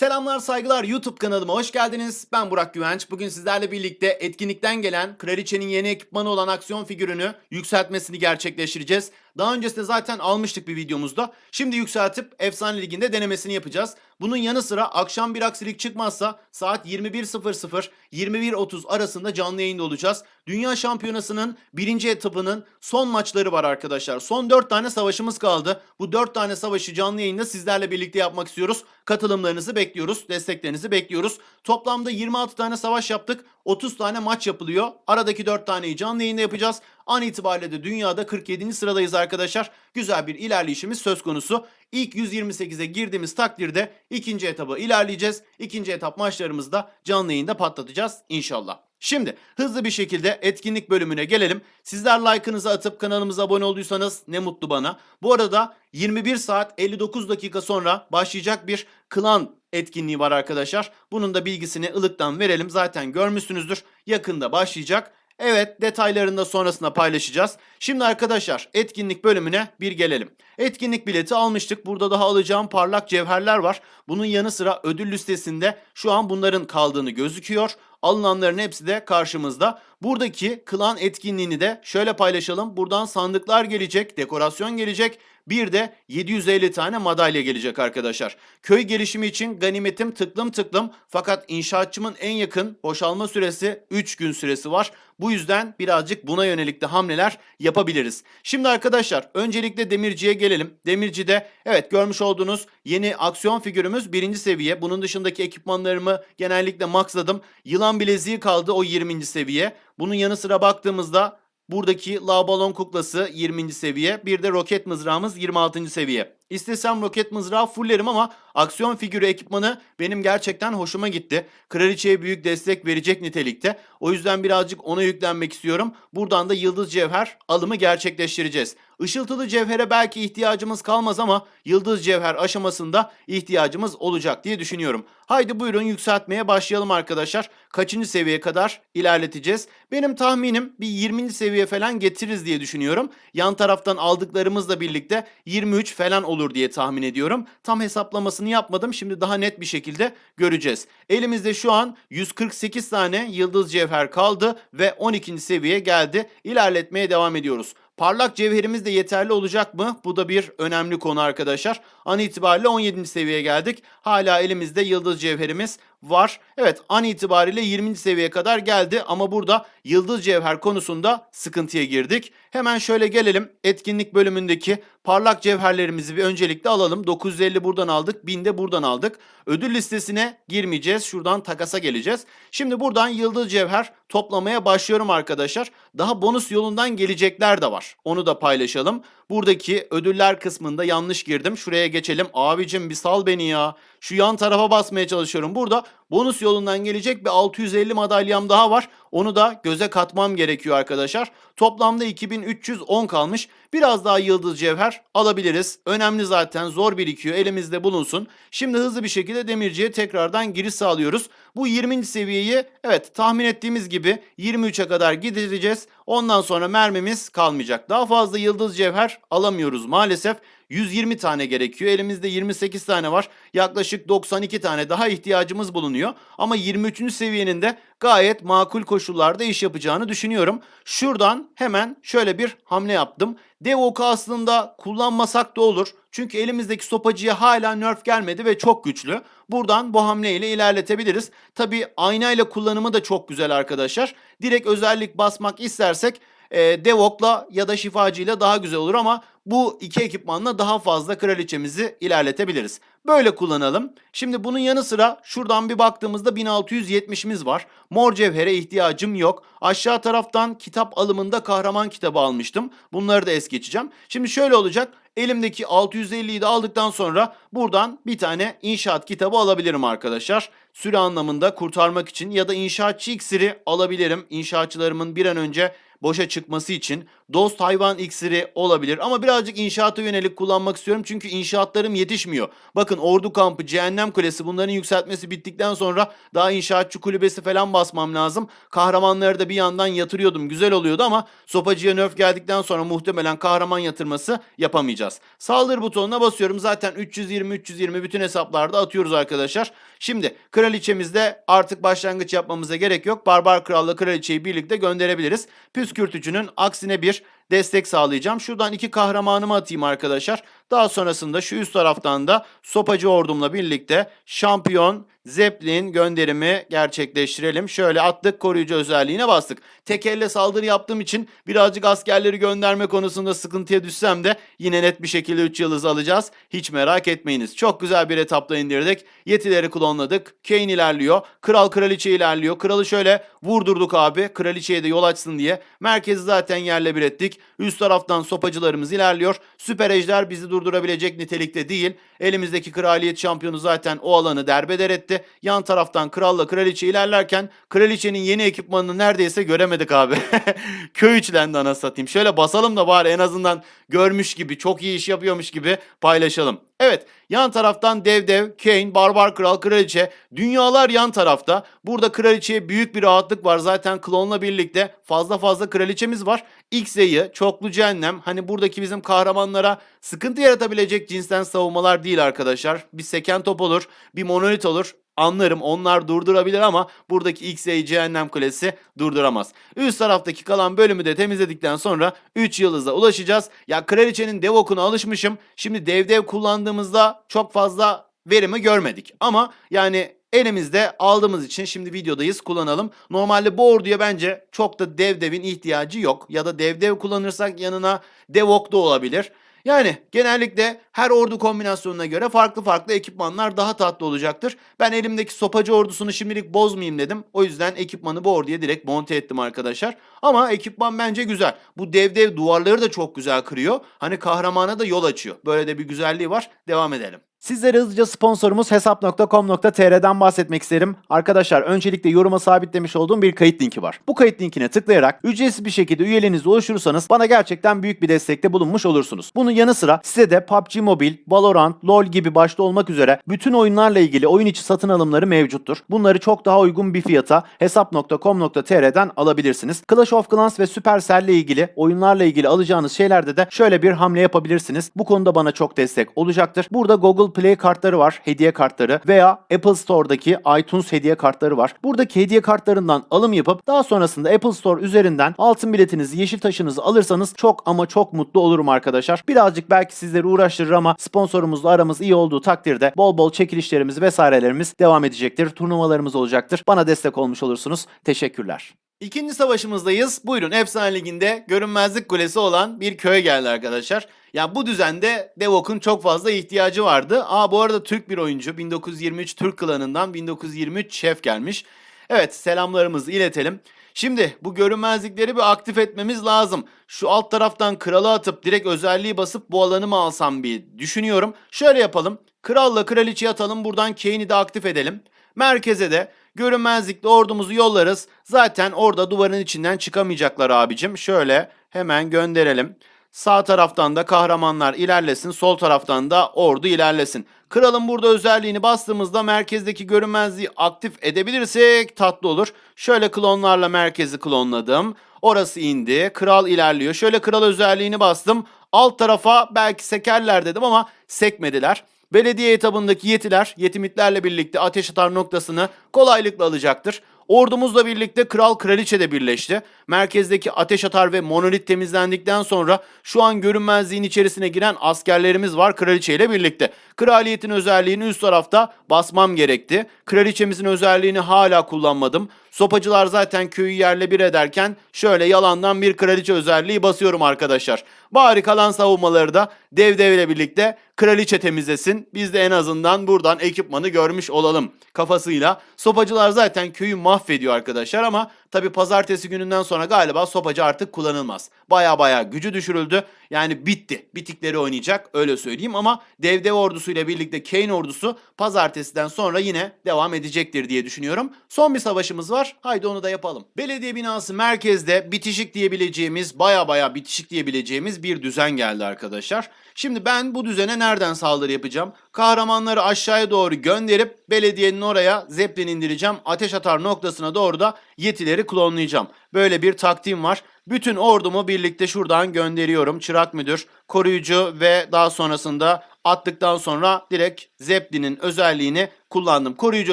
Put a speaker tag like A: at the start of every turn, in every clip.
A: Selamlar saygılar YouTube kanalıma hoş geldiniz. Ben Burak Güvenç. Bugün sizlerle birlikte etkinlikten gelen Kraliçenin yeni ekipmanı olan aksiyon figürünü yükseltmesini gerçekleştireceğiz. Daha öncesinde zaten almıştık bir videomuzda. Şimdi yükseltip Efsane Ligi'nde denemesini yapacağız. Bunun yanı sıra akşam bir aksilik çıkmazsa saat 21.00 21.30 arasında canlı yayında olacağız. Dünya Şampiyonası'nın birinci etapının son maçları var arkadaşlar. Son 4 tane savaşımız kaldı. Bu 4 tane savaşı canlı yayında sizlerle birlikte yapmak istiyoruz. Katılımlarınızı bekliyoruz. Desteklerinizi bekliyoruz. Toplamda 26 tane savaş yaptık. 30 tane maç yapılıyor. Aradaki 4 taneyi canlı yayında yapacağız. An itibariyle de dünyada 47. sıradayız arkadaşlar. Güzel bir ilerleyişimiz söz konusu. İlk 128'e girdiğimiz takdirde ikinci etaba ilerleyeceğiz. İkinci etap maçlarımızı da canlı yayında patlatacağız inşallah. Şimdi hızlı bir şekilde etkinlik bölümüne gelelim. Sizler like'ınızı atıp kanalımıza abone olduysanız ne mutlu bana. Bu arada 21 saat 59 dakika sonra başlayacak bir klan etkinliği var arkadaşlar. Bunun da bilgisini ılıktan verelim. Zaten görmüşsünüzdür. Yakında başlayacak. Evet detaylarını da sonrasında paylaşacağız. Şimdi arkadaşlar etkinlik bölümüne bir gelelim. Etkinlik bileti almıştık. Burada daha alacağım parlak cevherler var. Bunun yanı sıra ödül listesinde şu an bunların kaldığını gözüküyor. Alınanların hepsi de karşımızda. Buradaki klan etkinliğini de şöyle paylaşalım. Buradan sandıklar gelecek, dekorasyon gelecek. Bir de 750 tane madalya gelecek arkadaşlar. Köy gelişimi için ganimetim tıklım tıklım fakat inşaatçımın en yakın boşalma süresi 3 gün süresi var. Bu yüzden birazcık buna yönelik de hamleler yapabiliriz. Şimdi arkadaşlar öncelikle demirciye gelelim. Demircide evet görmüş olduğunuz yeni aksiyon figürümüz birinci seviye. Bunun dışındaki ekipmanlarımı genellikle maxladım. Yılan bileziği kaldı o 20. seviye. Bunun yanı sıra baktığımızda buradaki la balon kuklası 20. seviye. Bir de roket mızrağımız 26. seviye. İstesem roket mızrağı fullerim ama aksiyon figürü ekipmanı benim gerçekten hoşuma gitti. Kraliçeye büyük destek verecek nitelikte. O yüzden birazcık ona yüklenmek istiyorum. Buradan da yıldız cevher alımı gerçekleştireceğiz. Işıltılı cevhere belki ihtiyacımız kalmaz ama yıldız cevher aşamasında ihtiyacımız olacak diye düşünüyorum. Haydi buyurun yükseltmeye başlayalım arkadaşlar. Kaçıncı seviyeye kadar ilerleteceğiz? Benim tahminim bir 20. seviye falan getiririz diye düşünüyorum. Yan taraftan aldıklarımızla birlikte 23 falan olur diye tahmin ediyorum. Tam hesaplamasını yapmadım. Şimdi daha net bir şekilde göreceğiz. Elimizde şu an 148 tane yıldız cevher kaldı ve 12. seviyeye geldi. İlerletmeye devam ediyoruz. Parlak cevherimiz de yeterli olacak mı? Bu da bir önemli konu arkadaşlar. An itibariyle 17. seviyeye geldik. Hala elimizde yıldız cevherimiz var. Evet an itibariyle 20. seviyeye kadar geldi ama burada yıldız cevher konusunda sıkıntıya girdik. Hemen şöyle gelelim etkinlik bölümündeki parlak cevherlerimizi bir öncelikle alalım. 950 buradan aldık 1000 de buradan aldık. Ödül listesine girmeyeceğiz. Şuradan takasa geleceğiz. Şimdi buradan yıldız cevher toplamaya başlıyorum arkadaşlar. Daha bonus yolundan gelecekler de var. Onu da paylaşalım. Buradaki ödüller kısmında yanlış girdim. Şuraya geçelim. Abicim bir sal beni ya. Şu yan tarafa basmaya çalışıyorum. Burada bonus yolundan gelecek bir 650 madalyam daha var. Onu da göze katmam gerekiyor arkadaşlar. Toplamda 2310 kalmış. Biraz daha yıldız cevher alabiliriz. Önemli zaten zor birikiyor elimizde bulunsun. Şimdi hızlı bir şekilde demirciye tekrardan giriş sağlıyoruz. Bu 20. seviyeyi evet tahmin ettiğimiz gibi 23'e kadar gideceğiz. Ondan sonra mermimiz kalmayacak. Daha fazla yıldız cevher alamıyoruz maalesef. 120 tane gerekiyor. Elimizde 28 tane var. Yaklaşık 92 tane daha ihtiyacımız bulunuyor. Ama 23. seviyenin de gayet makul koşullarda iş yapacağını düşünüyorum. Şuradan hemen şöyle bir hamle yaptım. Dev oku aslında kullanmasak da olur. Çünkü elimizdeki sopacıya hala nerf gelmedi ve çok güçlü. Buradan bu hamleyle ilerletebiliriz. Tabi aynayla kullanımı da çok güzel arkadaşlar. Direkt özellik basmak istersek e, Devok'la ya da şifacıyla daha güzel olur ama bu iki ekipmanla daha fazla kraliçemizi ilerletebiliriz. Böyle kullanalım. Şimdi bunun yanı sıra şuradan bir baktığımızda 1670'imiz var. Mor cevhere ihtiyacım yok. Aşağı taraftan kitap alımında kahraman kitabı almıştım. Bunları da es geçeceğim. Şimdi şöyle olacak. Elimdeki 650'yi de aldıktan sonra buradan bir tane inşaat kitabı alabilirim arkadaşlar. Süre anlamında kurtarmak için ya da inşaatçı iksiri alabilirim. İnşaatçılarımın bir an önce boşa çıkması için dost hayvan iksiri olabilir ama birazcık inşaata yönelik kullanmak istiyorum çünkü inşaatlarım yetişmiyor. Bakın ordu kampı, cehennem kulesi bunların yükseltmesi bittikten sonra daha inşaatçı kulübesi falan basmam lazım. Kahramanları da bir yandan yatırıyordum güzel oluyordu ama sopacıya nöf geldikten sonra muhtemelen kahraman yatırması yapamayacağız. Saldır butonuna basıyorum zaten 320-320 bütün hesaplarda atıyoruz arkadaşlar. Şimdi kraliçemizde artık başlangıç yapmamıza gerek yok. Barbar Kral'la kraliçeyi birlikte gönderebiliriz. Püskürtücünün aksine bir destek sağlayacağım. Şuradan iki kahramanımı atayım arkadaşlar. Daha sonrasında şu üst taraftan da sopacı ordumla birlikte şampiyon Zeppelin gönderimi gerçekleştirelim. Şöyle attık koruyucu özelliğine bastık. Tek elle saldırı yaptığım için birazcık askerleri gönderme konusunda sıkıntıya düşsem de yine net bir şekilde 3 yıldız alacağız. Hiç merak etmeyiniz. Çok güzel bir etapta indirdik. Yetileri klonladık. Kane ilerliyor. Kral kraliçe ilerliyor. Kralı şöyle vurdurduk abi. Kraliçeye de yol açsın diye. Merkezi zaten yerle bir ettik. Üst taraftan sopacılarımız ilerliyor. Süper ejder bizi durdurabilecek nitelikte değil. Elimizdeki kraliyet şampiyonu zaten o alanı derbeder etti. Yan taraftan kralla kraliçe ilerlerken kraliçenin yeni ekipmanını neredeyse göremedik abi. Köy içlendi ana satayım. Şöyle basalım da bari en azından görmüş gibi çok iyi iş yapıyormuş gibi paylaşalım. Evet yan taraftan dev dev, Kane, Barbar Kral, Kraliçe. Dünyalar yan tarafta. Burada kraliçeye büyük bir rahatlık var. Zaten klonla birlikte fazla fazla kraliçemiz var. X-Ray'ı, çoklu cehennem. Hani buradaki bizim kahramanlara sıkıntı yaratabilecek cinsten savunmalar değil arkadaşlar. Bir seken top olur, bir monolit olur. Anlarım onlar durdurabilir ama buradaki X-Ray Cehennem Kulesi durduramaz. Üst taraftaki kalan bölümü de temizledikten sonra 3 yıldıza ulaşacağız. Ya kraliçenin dev okuna alışmışım. Şimdi dev dev kullandığımızda çok fazla verimi görmedik. Ama yani elimizde aldığımız için şimdi videodayız kullanalım. Normalde bu orduya bence çok da dev devin ihtiyacı yok. Ya da dev dev kullanırsak yanına dev ok da olabilir. Yani genellikle her ordu kombinasyonuna göre farklı farklı ekipmanlar daha tatlı olacaktır. Ben elimdeki sopacı ordusunu şimdilik bozmayayım dedim. O yüzden ekipmanı bu orduya direkt monte ettim arkadaşlar. Ama ekipman bence güzel. Bu dev dev duvarları da çok güzel kırıyor. Hani kahramana da yol açıyor. Böyle de bir güzelliği var. Devam edelim.
B: Sizlere hızlıca sponsorumuz hesap.com.tr'den bahsetmek isterim. Arkadaşlar öncelikle yoruma sabitlemiş olduğum bir kayıt linki var. Bu kayıt linkine tıklayarak ücretsiz bir şekilde üyeliğinizi oluşturursanız bana gerçekten büyük bir destekte bulunmuş olursunuz. Bunun yanı sıra size de PUBG Mobile, Valorant, LoL gibi başta olmak üzere bütün oyunlarla ilgili oyun içi satın alımları mevcuttur. Bunları çok daha uygun bir fiyata hesap.com.tr'den alabilirsiniz. Clash of Clans ve Supercell ile ilgili oyunlarla ilgili alacağınız şeylerde de şöyle bir hamle yapabilirsiniz. Bu konuda bana çok destek olacaktır. Burada Google Play kartları var, hediye kartları veya Apple Store'daki iTunes hediye kartları var. Buradaki hediye kartlarından alım yapıp daha sonrasında Apple Store üzerinden altın biletinizi, yeşil taşınızı alırsanız çok ama çok mutlu olurum arkadaşlar. Birazcık belki sizleri uğraştırır ama sponsorumuzla aramız iyi olduğu takdirde bol bol çekilişlerimiz vesairelerimiz devam edecektir. Turnuvalarımız olacaktır. Bana destek olmuş olursunuz. Teşekkürler.
A: İkinci savaşımızdayız. Buyurun Efsane Ligi'nde görünmezlik kulesi olan bir köye geldi arkadaşlar. Ya bu düzende Devok'un çok fazla ihtiyacı vardı. Aa bu arada Türk bir oyuncu. 1923 Türk klanından 1923 şef gelmiş. Evet selamlarımızı iletelim. Şimdi bu görünmezlikleri bir aktif etmemiz lazım. Şu alt taraftan kralı atıp direkt özelliği basıp bu alanı mı alsam bir düşünüyorum. Şöyle yapalım. Kralla kraliçeyi atalım buradan Kane'i de aktif edelim. Merkeze de görünmezlikle ordumuzu yollarız. Zaten orada duvarın içinden çıkamayacaklar abicim. Şöyle hemen gönderelim. Sağ taraftan da kahramanlar ilerlesin, sol taraftan da ordu ilerlesin. Kralın burada özelliğini bastığımızda merkezdeki görünmezliği aktif edebilirsek tatlı olur. Şöyle klonlarla merkezi klonladım. Orası indi. Kral ilerliyor. Şöyle kral özelliğini bastım. Alt tarafa belki sekerler dedim ama sekmediler. Belediye etabındaki yetiler, yetimitlerle birlikte ateş atar noktasını kolaylıkla alacaktır. Ordumuzla birlikte kral kraliçe de birleşti. Merkezdeki ateş atar ve monolit temizlendikten sonra şu an görünmezliğin içerisine giren askerlerimiz var kraliçe ile birlikte. Kraliyetin özelliğini üst tarafta basmam gerekti. Kraliçemizin özelliğini hala kullanmadım. Sopacılar zaten köyü yerle bir ederken şöyle yalandan bir kraliçe özelliği basıyorum arkadaşlar. Bari kalan savunmaları da dev dev ile birlikte kraliçe temizlesin. Biz de en azından buradan ekipmanı görmüş olalım kafasıyla. Sopacılar zaten köyü mahvediyor arkadaşlar ama tabi pazartesi gününden sonra galiba sopacı artık kullanılmaz. Baya baya gücü düşürüldü. Yani bitti. Bitikleri oynayacak öyle söyleyeyim ama dev dev ordusuyla birlikte Kane ordusu pazartesiden sonra yine devam edecektir diye düşünüyorum. Son bir savaşımız var. Haydi onu da yapalım. Belediye binası merkezde bitişik diyebileceğimiz baya baya bitişik diyebileceğimiz bir düzen geldi arkadaşlar. Şimdi ben bu düzene nereden saldırı yapacağım? Kahramanları aşağıya doğru gönderip belediyenin oraya zeplin indireceğim. Ateş atar noktasına doğru da yetileri klonlayacağım. Böyle bir taktiğim var. Bütün ordumu birlikte şuradan gönderiyorum. Çırak müdür, koruyucu ve daha sonrasında attıktan sonra direkt Zeppelin'in özelliğini kullandım. Koruyucu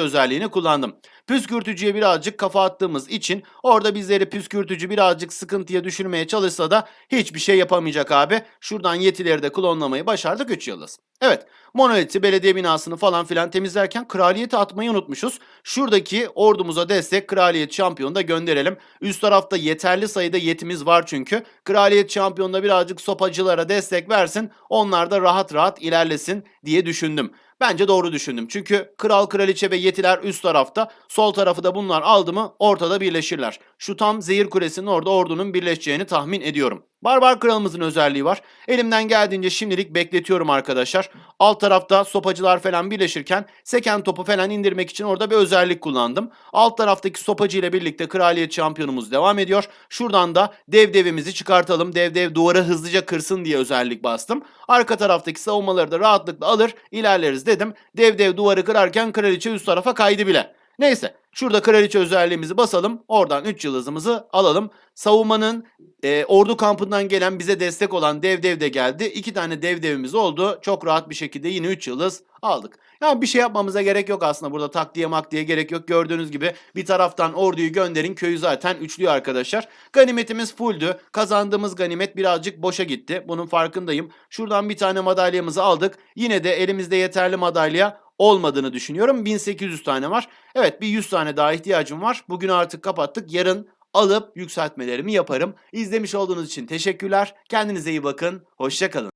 A: özelliğini kullandım. Püskürtücüye birazcık kafa attığımız için orada bizleri püskürtücü birazcık sıkıntıya düşürmeye çalışsa da hiçbir şey yapamayacak abi. Şuradan yetileri de klonlamayı başardık 3 yıldız. Evet monoliti belediye binasını falan filan temizlerken kraliyeti atmayı unutmuşuz. Şuradaki ordumuza destek kraliyet şampiyonu da gönderelim. Üst tarafta yeterli sayıda yetimiz var çünkü. Kraliyet şampiyonu da birazcık sopacılara destek versin. Onlar da rahat rahat ilerlesin diye düşündüm. Bence doğru düşündüm. Çünkü kral, kraliçe ve yetiler üst tarafta. Sol tarafı da bunlar aldı mı ortada birleşirler. Şu tam zehir kulesinin orada ordunun birleşeceğini tahmin ediyorum. Barbar kralımızın özelliği var. Elimden geldiğince şimdilik bekletiyorum arkadaşlar. Alt tarafta sopacılar falan birleşirken seken topu falan indirmek için orada bir özellik kullandım. Alt taraftaki sopacı ile birlikte kraliyet şampiyonumuz devam ediyor. Şuradan da dev devimizi çıkartalım. Dev dev duvarı hızlıca kırsın diye özellik bastım. Arka taraftaki savunmaları da rahatlıkla alır ilerleriz dedim. Dev dev duvarı kırarken kraliçe üst tarafa kaydı bile. Neyse şurada kraliçe özelliğimizi basalım. Oradan 3 yıldızımızı alalım. Savunmanın e, ordu kampından gelen bize destek olan dev dev de geldi. İki tane dev devimiz oldu. Çok rahat bir şekilde yine 3 yıldız aldık. Yani bir şey yapmamıza gerek yok aslında burada taktiğe maktiğe gerek yok. Gördüğünüz gibi bir taraftan orduyu gönderin köyü zaten üçlüyor arkadaşlar. Ganimetimiz fulldü. Kazandığımız ganimet birazcık boşa gitti. Bunun farkındayım. Şuradan bir tane madalyamızı aldık. Yine de elimizde yeterli madalya olmadığını düşünüyorum. 1800 tane var. Evet bir 100 tane daha ihtiyacım var. Bugün artık kapattık. Yarın alıp yükseltmelerimi yaparım. İzlemiş olduğunuz için teşekkürler. Kendinize iyi bakın. Hoşçakalın.